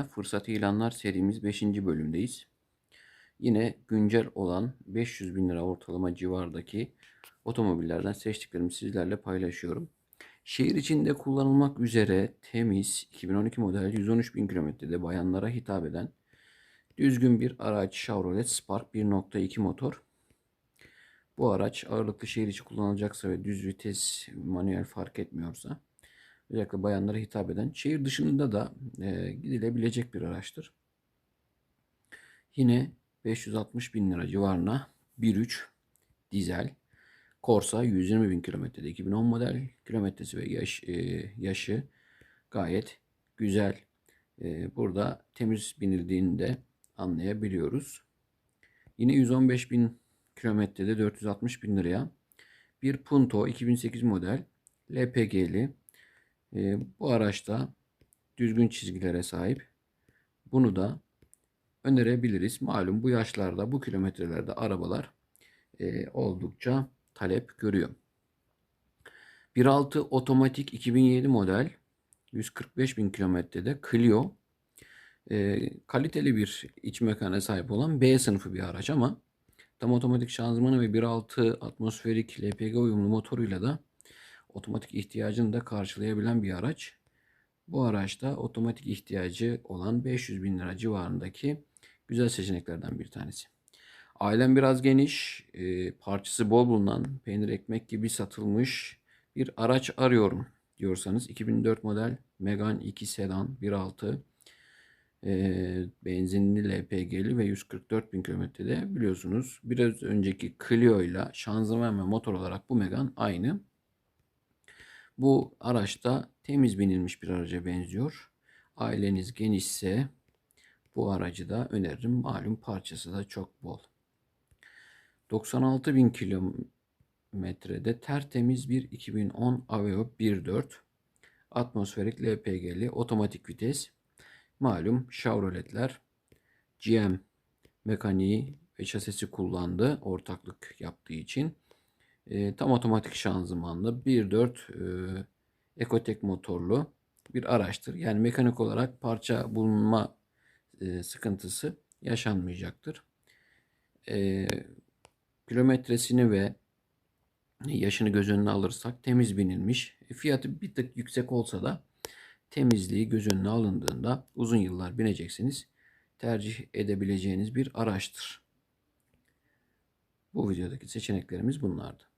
Almanya Fırsat İlanlar serimiz 5. bölümdeyiz. Yine güncel olan 500 bin lira ortalama civardaki otomobillerden seçtiklerimi sizlerle paylaşıyorum. Şehir içinde kullanılmak üzere temiz 2012 model 113 bin kilometrede bayanlara hitap eden düzgün bir araç Chevrolet Spark 1.2 motor. Bu araç ağırlıklı şehir içi kullanılacaksa ve düz vites manuel fark etmiyorsa özellikle bayanlara hitap eden şehir dışında da e, gidilebilecek bir araçtır. Yine 560 bin lira civarına 1.3 dizel Corsa 120 bin kilometrede 2010 model kilometresi ve yaş, e, yaşı gayet güzel. E, burada temiz binildiğini de anlayabiliyoruz. Yine 115 bin kilometrede 460 bin liraya bir Punto 2008 model LPG'li e, bu araçta düzgün çizgilere sahip. Bunu da önerebiliriz. Malum bu yaşlarda bu kilometrelerde arabalar e, oldukça talep görüyor. 1.6 otomatik 2007 model 145 bin kilometrede Clio e, kaliteli bir iç mekana sahip olan B sınıfı bir araç ama tam otomatik şanzımanı ve 1.6 atmosferik LPG uyumlu motoruyla da otomatik ihtiyacını da karşılayabilen bir araç. Bu araçta otomatik ihtiyacı olan 500 bin lira civarındaki güzel seçeneklerden bir tanesi. Ailem biraz geniş, e, parçası bol bulunan, peynir ekmek gibi satılmış bir araç arıyorum diyorsanız 2004 model Megane 2 sedan 1.6 e, benzinli LPG'li ve 144 bin kilometrede biliyorsunuz biraz önceki Clio ile şanzıman ve motor olarak bu Megane aynı. Bu araçta temiz binilmiş bir araca benziyor. Aileniz genişse bu aracı da öneririm. Malum parçası da çok bol. 96 bin kilometrede tertemiz bir 2010 Aveo 1.4 atmosferik LPG'li otomatik vites. Malum Chevrolet'ler GM mekaniği ve şasisi kullandı ortaklık yaptığı için. E, tam otomatik şanzımanlı 1.4 e, Ecotec motorlu bir araçtır. Yani mekanik olarak parça bulunma e, sıkıntısı yaşanmayacaktır. E, kilometresini ve yaşını göz önüne alırsak temiz binilmiş. E, fiyatı bir tık yüksek olsa da temizliği göz önüne alındığında uzun yıllar bineceksiniz. Tercih edebileceğiniz bir araçtır. Bu videodaki seçeneklerimiz bunlardı.